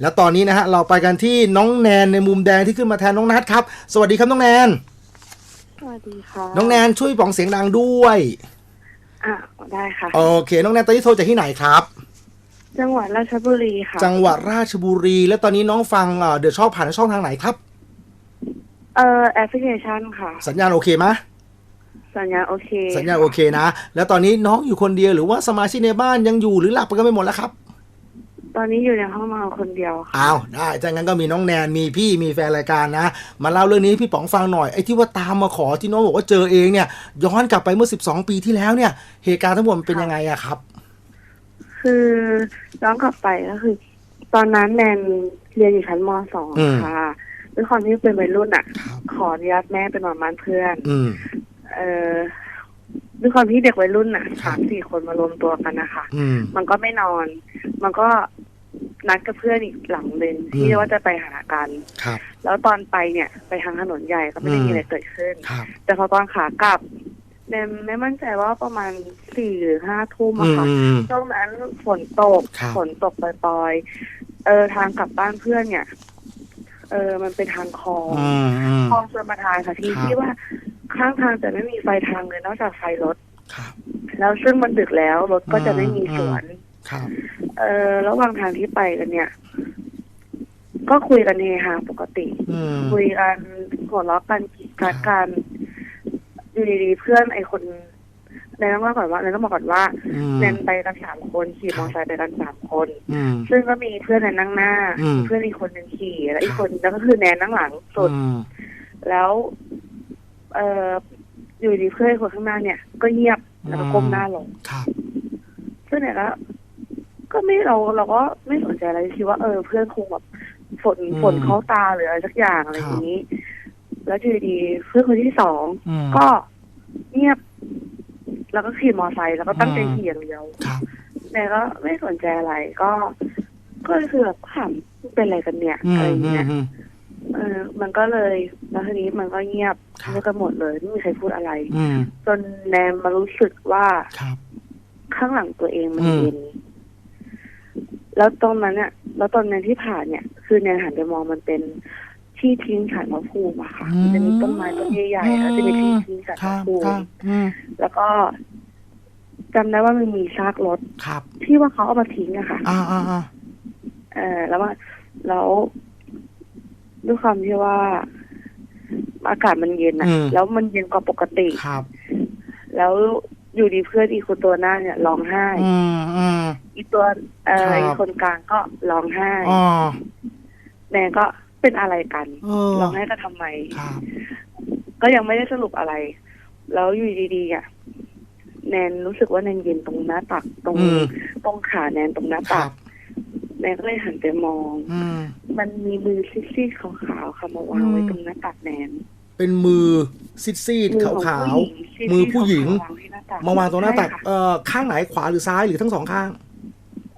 แล้วตอนนี้นะฮะเราไปกันที่น้องแนนในมุมแดงที่ขึ้นมาแทนน้องนัทครับ สวัสดีครับน้องแนน สวัสดีค่ะน้องแนนช่วยป๋องเสียงดังด้วย อะได้ค่ะ โอเค น้องแนนตอนนี้โทรจากที่ไหนครับ จังหวัดราชบุรีค่ะ จังหวัดราชบุรี แล้วตอนนี้น้องฟังเดอะชอบผ่านช่องทางไหนครับ เอ่อแอปพลิเคชันค่ะ สัญญาณโอเคไหมสัญญาณโอเค สัญญาณโอเคนะ แล้วตอนนี้น้องอยู่คนเดียวหรือว่าสมาชิกในบ้านยังอยู่หรือหลับไปกันไปหมดแล้วครับ ตอนนี้อยู่ในห้องนอนคนเดียวค่ะอ้าวได้ถ้างั้นก็มีน้องแนนมีพี่มีแฟนรายการนะ มาเล่าเรื่องนี้ให้พี่ป๋องฟังหน่อยไอ้ที่ว่าตามมาขอที่น้องบอกว่าเจอเองเนี่ย ย้อนกลับไปเมื่อ 12 ปีที่แล้วเนี่ย เหตุการณ์ทั้งหมดมันเป็นยังไงอะครับ คือย้อนกลับไปก็คือ ตอนนั้นแนนเรียนอยู่ชั้นมสองอืม ค่ะด้วยความที่เป็นวัยรุ่นอะ ครับ ขออนุญาตแม่ไปนอนบ้านเพื่อน อืม เอ่อด้วยความที่เด็กวัยรุ่นอะครัสาบมสี่คนมารวมตัวกันนะคะ อืม มันก็ไม่นอน มันก็ นัดกับเพื่อนอีกหลังหนึ่งที่อืมว่าจะไปหากัน ครับ แล้วตอนไปเนี่ยไปทางถนนใหญ่ก็ไม่ได้อืมมีอะไรเกิดขึ้นครับแต่พอตอนขากลับเนี่ยไม่มั่นใจว่าประมาณสี่หรือห้าทุ่มอือะมค่ะอืมช่วงนั้นฝนตกครับฝนตกปล่อยๆ เออทางกลับบ้านเพื่อนเนี่ย เออมันเป็นทางคลองอืมอืมคลองชลประทานค่ะที่ครับที่ว่าข้างทางจะไม่มีไฟทางเลยนอกจากไฟรถครับแล้วซึ่งมันดึกแล้วรถก็จะไม่มีสวน ครับเออระหว่างทางที่ไปกันเนี่ย ก็คุยกันเฮฮาปกติ อืม คุยกันหัวเราะกันกินกัดกันอยู่ดีๆเพื่อนไอคนแนนต้องเล่าก่อนว่าแนนต้องบอกก่อนว่าอืม แนนไปกันสามคนขี่มอเตอร์ไซค์ไปกันสามคน อืม ซึ่งก็มีเพื่อนแนนนั่งหน้า อืม เพื่อนอีกคนหนึ่งขี่แล้วอีกคนแล้วก็คือแนนนั่งหลังสุด อืมแล้ว เอออยู่ดีเพื่อนคนข้างหน้าเนี่ย ก็เงียบแล้วก็ก้มหน้าลง ครับเพื่อนเนี่ยก็ ก็ไม่เราเราก็ไม่สนใจอะไรคิดว่าเออเพื่อนคงแบบฝนอืมฝนเขาตาหรืออะไรสักอย่างอะไรคอรับย่างนี้ แล้วอยู่ดีๆเพื่อนคนที่สองอืมก็เงียบ แล้วก็ขี่มอไซค์แล้วก็ตั้งใจอืมขี่อย่างเดียวครับแต่ก็ไม่สนใจอะไรก็ ก็คือแบบถามเป็นอะไรกันเนี่ยอือะไรมอย่างอืมเงี้ยอืมเออมันก็เลยแล้วทีนี้มันก็เงียบครับเงียบกันหมดเลยไม่มีใครพูดอะไรอืมจนแนมมารู้สึกว่าครับข้างหลังตัวเองมันอืมเย็น แล้วตรงนั้นเนี่ยแล้วตอนนั้นที่ผ่านเนี่ย คือแนนหันไปมองมันเป็นที่ทิ้งสารพระภูมิอะค่ะมันจะมีต้นไม้ต้นใหญ่ๆแล้วจะมีที่ทิ้งสารคพรัระบภูครัมิบอืมแล้วก็จำได้ว่ามันมีซากรถครับ ที่ว่าเขาเอามาทิ้งอะค่ะอ่าอ่าอ่าเออแล้วว่าแล้วด้วยความที่ว่า อากาศมันเย็นอะแล้วมันเย็นกว่าปกติครับ แล้ว อยู่ดีเพื่อนอีกคนตัวหน้าเนี่ยร้องไห้อืมอืม อีกตัวเอ่อครับ อีกคนกลางก็ร้องไห้อ๋อ แนนก็เป็นอะไรกันเออ ร้องไห้ก็ทำไม ครับ ก็ยังไม่ได้สรุปอะไร แล้วอยู่ดีๆอะแนนรู้สึกว่าแนนเย็นตรงหน้าตักตรงอืม ตรงขาแนนตรงหน้าคตัรักบ แนนก็เลยหันไปมอง อืม มันมีมือซีดๆขาวๆค่ะมาวางไว้อืม ตรงหน้าตักแนนเป็นมือซีดซีดมืขาวของขาวผู้หญิง ซีดๆมือผู้หญิงขาวๆวางที่ห น้าตักมาวางตรงหน้าตักใช่ค่ะเอ่อข้างไหนขวาหรือซ้ายหรือทั้งสองข้าง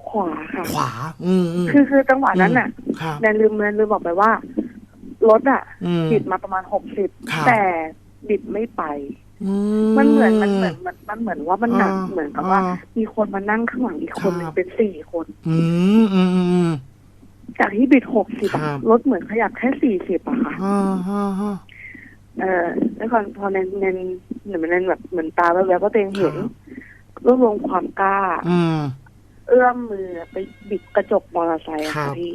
ขวาค่ะ ขวา อืมอืมคือคือจังหวะนั้นน่ะครับแนนลืมแนนลืมบอกไปว่ารถอะอืม บิดมาประมาณหกสิบครับ แต่บิดไม่ไป อืมันเหมือนมันเหมือนมันมันเหมือนว่ามันหนักอ่าเหมือนกับว่าอ่ามีคนมานั่งข้างหลังอีกคนหนึ่คงรับ เป็นสี่คน อืมอืมอืมอืม จากที่บิดหกสิบครับ รถเหมือนขยับแค่สี่สิบอะค่ะ อ่าอ่าอ่า เออแล้วพอพอเนนเนนเหมือนเนนแบบเหมือนตาแววๆก็ตัวเองเห็นครับรวบรวมความกล้า อืมเอื้อมมือไปบิดกระจกมอเตอร์ไซค์อะครัค่ะบพี่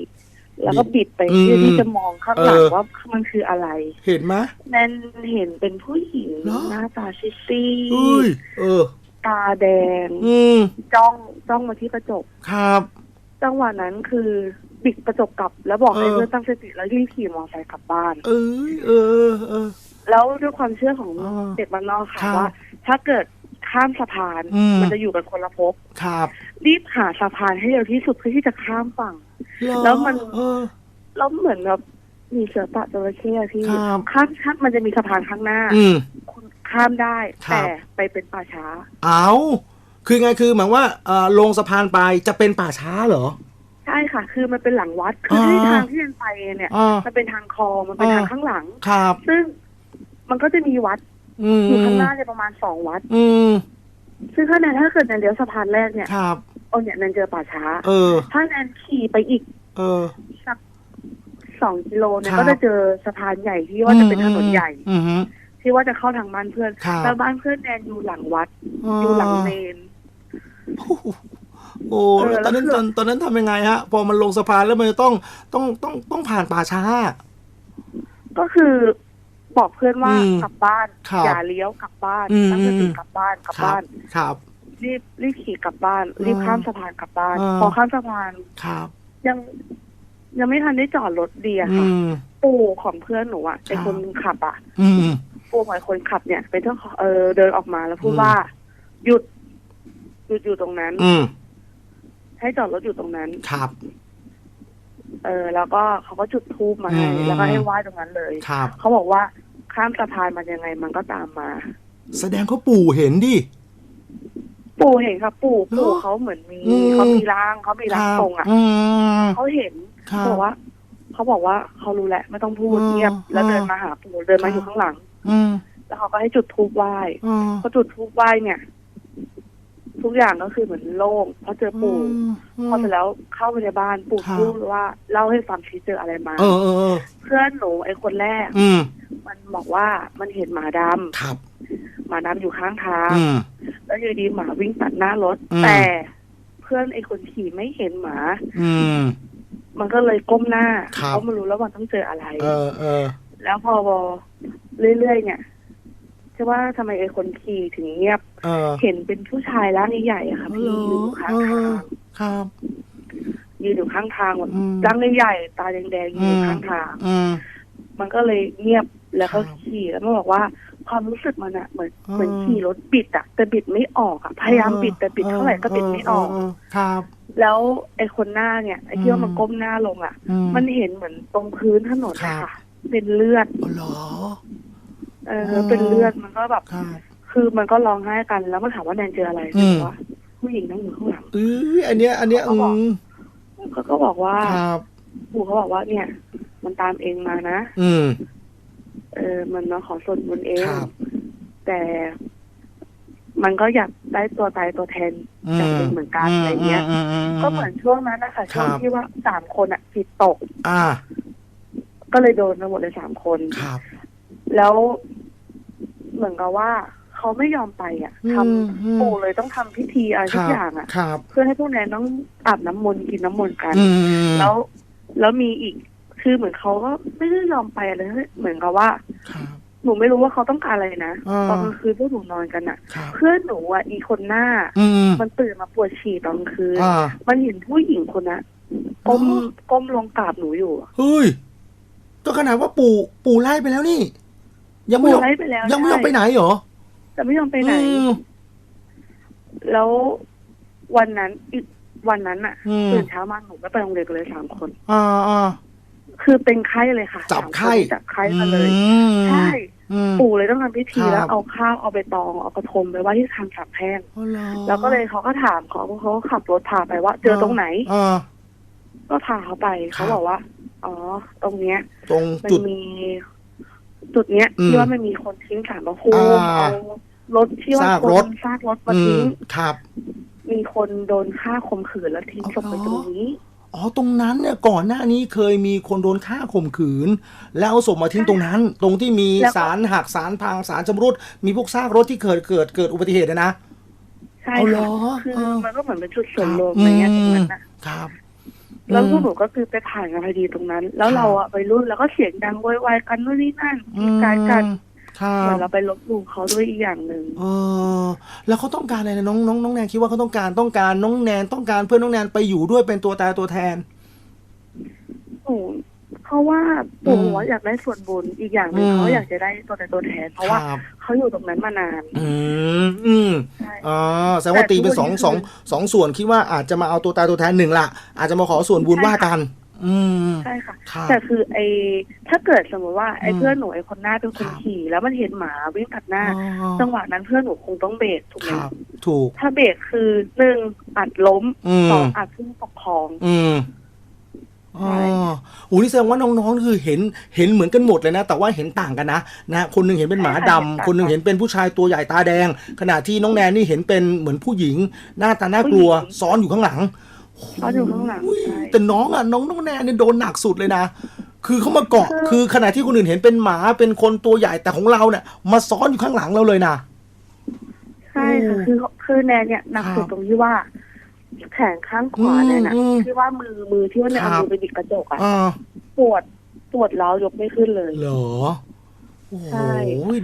แล้วก็บิดไปอืมเพื่อที่จะมองข้างหลังเออว่ามันคืออะไร เห็นไหมแนนเห็นเป็นผู้หญิงเหรอหน้าตาซีซีอุ้ยเออ ตาแดงอืมจ้องจ้องมาที่กระจกครับจังหวะนั้นคือบิดกระจกกลับ แล้วบอกให้เออเพื่อนตั้งสติแล้วรีบขี่มอเตอร์ไซค์กลับบ้าน เอ้ยเออเออ แล้วด้วยความเชื่อของอ่าเด็กบ้านนอกค่ะครับว่า ถ้าเกิดข้ามสะพานอืม มันจะอยู่กันคนละภพครับรีบหาสะพานให้เร็วที่สุดเพื่อที่จะข้ามฝั่ง เหรอแล้วมัน เออ แล้วเหมือนแบบมีเสือป่าจระเข้อะพี่ครับ ข้ามข้ามมันจะมีสะพานข้างหน้า อืม คุณข้ามได้ครับ แต่ไปเป็นป่าช้า เอาคือไงคือหมายว่าเอ่อลงสะพานไปจะเป็นป่าช้าเหรอ ใช่ค่ะ คือมันเป็นหลังวัดคืออ่าที่ทางที่เดินไปเนี่ย อ่ามันเป็นทางคลองมันเป็นอ่า ทางข้างหลัง ครับ ซึ่ง มันก็จะมีวัดอืมอยู่ข้างหน้าเนี่ยประมาณสองวัด อืมซึ่งถ้าแนนถ้าเกิดแนนเลี้ยวสะพานแรกเนี่ยครับ โอ้เนี่ยแนนเจอป่าช้า เออ ถ้าแนนขี่ไปอีกเออ สักสองกิโลเนี่ยครับ ก็จะเจอสะพานใหญ่ที่ว่าจะเป็นถนนใหญ่ อืมอืม ที่ว่าจะเข้าทางบ้านเพื่อนครับ แล้วบ้านเพื่อนแนนอยู่หลังวัดอืมอยู่หลังเมน โอ้เออแล้วตอนนั้นแล้วคือ ตอนตอนนั้นทำยังไงฮะ พอมันลงสะพานแล้วมันจะต้องต้องต้องต้องผ่านป่าช้า ก็คือ บอกเพื่อนว่าอืมกลับบ้าน ครับอย่าเลี้ยวกลับบ้านอืม ตั้งสติกลับบ้านกลับครับบ้านครับ รีบรีบขี่กลับบ้าน รีบอ่าข้ามสะพานกลับบ้าน อ่า พอข้ามสะพานครับ ยัง ยังไม่ทันได้จอดรถดีอะอืค่ะม ปู่ของเพื่อนหนูอะไอครับคนขับอะอืม ปู่ของไอคนขับเนี่ย เป็นเจ้าของเออเดินออกมาแล้วพูดอืม ว่า หยุดหยุดอยู่ตรงนั้น อืมให้จอดรถอยู่ตรงนั้น ครับ เออ แล้วก็เขาก็จุดธูปมาให้อืม แล้วก็ให้ไหว้ตรงนั้นเลย ครับ เขาบอกว่าข้ามสะพานมันยังไงมันก็ตามมา แสดงเขาปู่เห็นดิ ปู่เห็นครับ ปู่เหรอปู่เขาเหมือนมีอืม เขามีร่างเขามีร่างทรงอะอืม เขาเห็นครัเขาบอกว่าเขาบอกว่าเขารู้แหละไม่ต้องพูดอืมเงียบ แล้วอืมเดินมาหาปู่เดินมาครับอยู่ข้างหลัง อืมแล้วเขาก็ให้จุดธูปไหว้อืมพอจุดธูปไหว้เนี่ย ทุกอย่างก็คือเหมือนโล่งเพราะเจอปู่พอเสร็จแล้วเข้าไปในบ้านปู่ครับพูดว่าเล่าให้ฟังที่เจออะไรมาเออเออเออเพื่อนหนูไอ้คนแรกอืมมันบอกว่ามันเห็นหมาดำครับ หมาดำอยู่ข้างทางอืมแล้วอยู่ดีหมาวิ่งตัดหน้ารถอืมแต่เพื่อนไอ้คนขี่ไม่เห็นหมา อืมมันก็เลยก้มหน้าครับเขาไม่รู้แล้วมันต้องเจออะไร เออเออแล้วพอเรื่อยๆเนี่ยใช่ว่าทำไมไอ้คนขี่ถึงเงียบ เออเห็นเป็นผู้ชายร่างใหญ่ๆอะค่ะอ๋อพี่เหรอยืนอยู่ข้างเอทาองครับ ยืนอยู่ข้างทางแบบอืม ร่างใหญ่ๆตาแดงๆยืนอยู่ข้างทาง อืม มันก็เลยเงียบแล้วก็ครับขี่แล้วมันบอกว่า ความรู้สึกมันอะเหมือนอ่า เหมือนขี่รถบิดอะแต่บิดไม่ออกอะพยายามบิดแต่บิดเท่าไหร่ก็บิดไม่ออกเครับ แล้วไอ้คนหน้าเนี่ยไอ้ที่อืมว่ามันก้มหน้าลงอะอืมันเห็นเหมือนตรงพื้นถนนครันะบคะเป็นเลือด อ๋อเหรอ เอออ๋อเป็นเลือดมันก็แบบ ครับ คือมันก็ร้องไห้กัน แล้วมันถามว่าแนนเจออะไรอืมบอกว่าผู้หญิงนั่งอยู่ข้างหลังเอ้ยอันเนี้ย อันเนี้ยเขาอืบอกมเขาก็บอกว่าครับ ปู่เขาบอกว่าเนี่ย มันตามเองมานะ อืม เออ มันมาขอส่วนบุญเอง ครับ แต่ มันก็อยากได้ตัวตายตัวแทนอืจากมเองเหมือนกันอะไรเงี้ย มม ก็เหมือนช่วงนั้นนะคะช่วงครับ ที่ว่าสามคนอะจิตตก อ่า ก็เลยโดนทั้งหมดเลยสามคน ครับ แล้ว เหมือนกับว่าเขาไม่ยอมไปอะทำอืมอืมปู่เลยต้องทำพิธีอะไรคทุกรับอย่างอะครับเพื่อให้พวกนั้นต้องอาบน้ำมนต์กินน้ำมนต์กันอืมแล้วแล้วมีอีกคือเหมือนเขาก็ไม่ได้ยอมไปอะไรเหมือนกับว่าครับหนูไม่รู้ว่าเขาต้องการอะไรนะอ่าตอนกลางคืนพวกหนูนอนกันอะครับเพื่อนหนูอะอีคนหน้าอืมมันตื่นมาปวดฉี่ตอนกลางคืนอ่ามันเห็นผู้หญิงคนนั้นก้มอ๋อก้มลงกราบหนูอยู่อะเฮ้ยก็ขนาดว่าปู่ปู่ไล่ไปแล้วนี่ ยังไม่ปู่ยอมไล่ไปแล้วยังไม่ยอมใช่ไปไหนเหรอแต่ไม่ยอมไปไหนอืมแล้ววันนั้นอีกวันนั้นอะอืมตื่นเช้ามาหนูก็ไปโรงเรียนกันเลยสามคนอ่าอ่าคือเป็นไข้เลยค่ะจับสามนไข้จับไข้มาเลยอืมใช่อืมปู่เลยต้องทำพิธีครับแล้วเอาข้าวเอาไปตองเอากระทงไปไว่าที่ทางสับแห้งอ๋อเหรอแล้วก็เลยเขาก็ถามเขาเขาก็ขับรถพาไปว่า เจอตรงไหนอ่าก็พาเขาไปครับเขาบอกว่า อ๋อ ตรงเนี้ย ตรงมันจุดมี จุดเนี้ยอืมที่ว่ามันมีคนทิ้งสารพระภูมิอ่าเอารถที่ว่าซากคนรถซากรถมาอืทิ้มงครับ มีคนโดนฆ่าข่มขืนแล้วทิ้งศพไปตรงนี้ อ๋อตรงนั้นเนี่ยก่อนหน้านี้เคยมีคนโดนฆ่าข่มขืน แล้วเอาศพมาทิ้งตรงนั้น ตรงที่มีแล้วก็ สารหักสารพังสารชำรุดมีพวกซากรถที่เกิดเกิดเกิดอุบัติเหตุนะนะ ใช่เอาเหรค่ะอคือเออ มันก็เหมือนเป็นจุดส่วนรวมอะไรเงี้ยตรงนั้นนะ ครับ แล้วพวกอืมหนูก็คือไปผ่านกันพอดีตรงนั้น แล้วครับเราอะไปรุ่นแล้วก็เสียงดังโวยวายกันนู่นนี่นั่นอืมีมการกันครัเหมือนบเราไปลบหลู่เขาด้วยอีกอย่างหนึ่งเออแล้วเขาต้องการอะไรนะน้องน้องน้องแนนคิดว่าเขาต้องการต้องการน้องแนนต้องการเพื่อนน้องแนนไปอยู่ด้วยเป็นตัวตายตัวแทนหนู เพราะว่าปู่อืมว่าอยากได้ส่วนบุญอีกอย่างหนึ่งอืมเขาอยากจะได้ตัวแต่ตัวแทนเพราะว่าครับเขาอยู่ตรงนั้นมานาน อืมอืมใช่อ๋อแสดงว่าตีเป็นสองแต่ทุกวันนี้สองสองส่วนคิดว่าอาจจะมาเอาตัวตายตัวแทนหนึ่งละอาจจะมาขอส่วนบุญใช่ว่าค่ะกันอืมใช่ค่ะครับแต่คือไอ้ถ้าเกิดสมมติว่าไอ้อืมเพื่อนหนูไอ้คนหน้าเป็นคนครับขี่แล้วมันเห็นหมาวิ่งตัดหน้าอ๋อจังหวะนั้นเพื่อนหนูคงต้องเบรกถูกไหคมรับถูก ถ้าเบรกคือหนึ่งอัดล้มอืมสองอัดพุ่งตกคลอง อืม อ๋อโอ้นี่แสดงว่าน้องๆคือเห็นเห็นเหมือนกันหมดเลยนะ แต่ว่าเห็นต่างกันนะนะคนหนึงเห็นเป็นหมาดำใช่ค่ะเห็นต่างกันคนหนึงเห็นเป็นผู้ชายตัวใหญ่ตาแดง ขณะที่น้องแนนนี่เห็นเป็นเหมือนผู้หญิง หน้าตาน่ากลัวผู้หญิงซ้อนอยู่ข้างหลังโหเขาอยู่ข้างหลังอุ้ยใช่แต่น้องอะน้องน้องแนนเนี่ยโดนหนักสุดเลยนะคือเขามาเกาะคือคือขณะที่คนอื่นเห็นเป็นหมาเป็นคนตัวใหญ่แต่ของเราเนี่ยมาซ้อนอยู่ข้างหลังเราเลยนะใช่ค่ะโอ้คือคือแนนเนี่ยหนักสุดครับตรงที่ว่า แขนข้างขวาเนี่ยนะอืมที่ว่ามือมือที่ว่าเนี่ยครัเอาบมือไปบิดกระจกอะอ่าปวดปวดร้าวยกไม่ขึ้นเลย เหรอ โอ้โห ใช่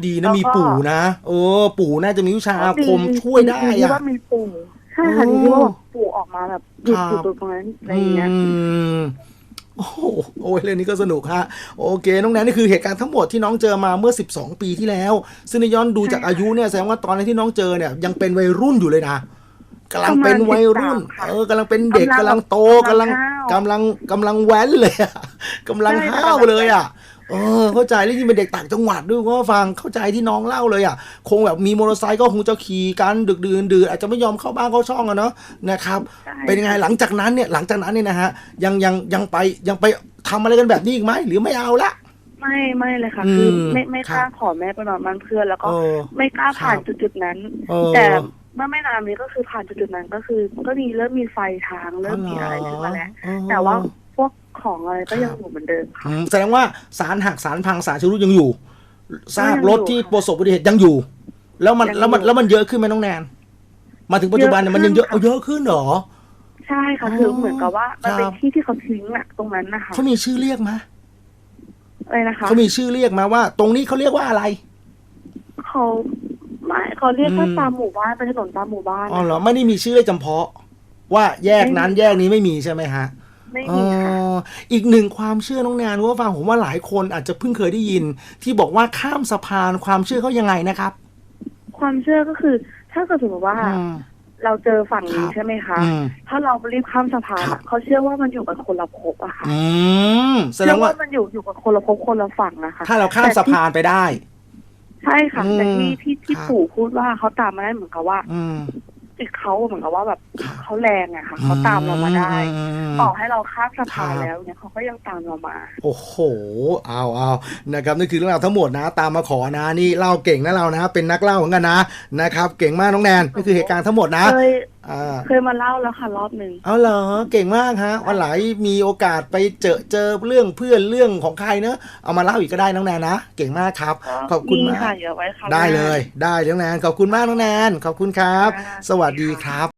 ดีแล้นะวก็ มีปู่นะเออ ปู่น่าจะมีวิชาอาคมช่วยได้ดีที่อะ ว่ามีปู่ใช่ค่ะโอ้ดีที่ว่าแบบปู่ออกมาแบบหยุดครับ อยู่ตรงนั้นอะไรอย่างเงี้ยอืมโอ้โหโอ้ยเรื่องนี้ก็สนุกฮะ โอเคน้องแนนนี่คือเหตุการณ์ทั้งหมดที่น้องเจอมาเมื่อ 12 ปีที่แล้ว ซึ่งในย้อนดูจากใช่ค่ะอายุเนี่ยแสดงว่าตอนนั้นที่น้องเจอเนี่ยยังเป็นวัยรุ่นอยู่เลยนะ กำลังเป็นวัยรุ่นประมาณ13ค่ะเออกำลังเป็นเด็กกำกำลัลังงโตกำลังกำลังกำลังกำลังแว้นเลยอะกำลังใช่ห้าวเลยอะเออเข้าใจแล้วยิ่งเป็นเด็กต่างจังหวัดด้วยก็ฟังเข้าใจที่น้องเล่าเลยอะ คงแบบมีมอเตอร์ไซค์ก็คงจะขี่กันดึกดื่นดื่นอาจจะไม่ยอมเข้าบ้านเข้าช่องอะเนาะนะครับใช่เป็นยังไงหลังจากนั้นเนี่ยหลังจากนั้นเนี่ยนะฮะยังยังยังไปยังไปทำอะไรกันแบบนี้อีกไหมหรือไม่เอาละไม่ไม่เลยค่ะอืมคือไม่ไม่ครับกล้าขอแม่ไปนอนบ้านเพื่อนแล้วก็เออไม่กล้าผ่านครับจุดจุดๆนั้นเออแต่ เมื่อไม่นานนี้ก็คือผ่านจุดจุดๆนั้นก็คือ ก็มีเริ่มมีไฟทางเริ่มมีอะไรขึ้นมาแล้วอ๋อแต่ว่าพวกของอะไรก็ยังครับอยู่เหมือนเดิมค่ะอืมแสดงว่าสารหักสารพังสารชำรุดยังอยู่ซากรถที่ยังอยู่ค่ะประสบอุบัติเหตุยังอยู่ แล้วมันยังอยู่แล้วมันแล้วมันเยอะขึ้นไหมน้องแนนมาถึงปัจจุบันเนี่ยมันยังเยอะเยอะขึ้นเอาเยอะขึ้นเหรอใช่ค่ะอ๋อคือเหมือนกับว่ามันเป็นครับที่ที่เขาทิ้งอะตรงนั้นนะคะเขามีชื่อเรียกไหมอะไรนะคะเขามีชื่อเรียกไหมาว่า ตรงนี้เขาเรียกว่าอะไรเขา ไม่เขาเรียกว่าอืมตามหมู่บ้านเป็นถนนตามหมู่บ้านอ๋อเหรอไม่ได้มีชื่อเรียกจำเพาะ ว่าแยกนั้นแยกนี้ไม่มีใช่ไหมฮะไม่อ๋มีค่ะออีกหนึ่งความเชื่อน้องแนนว่าฟังผมว่าหลายคนอาจจะเพิ่งเคยได้ยิน ที่บอกว่าข้ามสะพานความเชื่อเขายังไงนะครับ ความเชื่อก็คือ ถ้าเกิดสมมติว่าอืมเราเจอฝั่งนี้ครับใช่ไหมคะอืมถ้าเรารีบข้ามสะพานครัอะบเขาเชื่อว่ามันอยู่กันคนละภพอะค่ะอืมแสดเชื่องว่าว่ามันอยู่อยู่กับคนละภพคนละฝั่งนะคะ ถ้าเราข้ามสะพานไปได้ ใช่ค่ะอืมแต่ที่ที่ที่ครับปู่พูดว่าเขาตามมาได้เหมือนกับว่าอืมจิตเขาเหมือนกับว่าแบบครับเขาแรงอะค่ะเขาตามเรามาได้อืม ต่อให้เราข้ามสะพานครับ แล้วเนี่ยเขาก็ยังตามเรามา โอ้โห เอาเอานะครับนี่คือเรื่องราวทั้งหมดนะ ตามมาขอนะ นี่เล่าเก่งนะเรานะ เป็นนักเล่าเหมือนกันนะ นะครับ เก่งมากน้องแนนนี่คือเหตุการณ์ทั้งหมดนะ เคย อ่าเคยมาเล่าแล้วค่ะรอบหนึ่งเอาเหรอเก่งมากฮะวันไหลมีโอกาสไปเจอเจอเรื่องเพื่อนเรื่องของใครเนอะเอามาเล่าอีกก็ได้น้องแนนนะเก่งมากครับ ขอบคุณมีมากค่ะเดี๋ยวไว้ค่ะได้เลย ได้น้องแนนขอบคุณมากน้องแนนขอบคุณครับค่ะสวัสดีครับ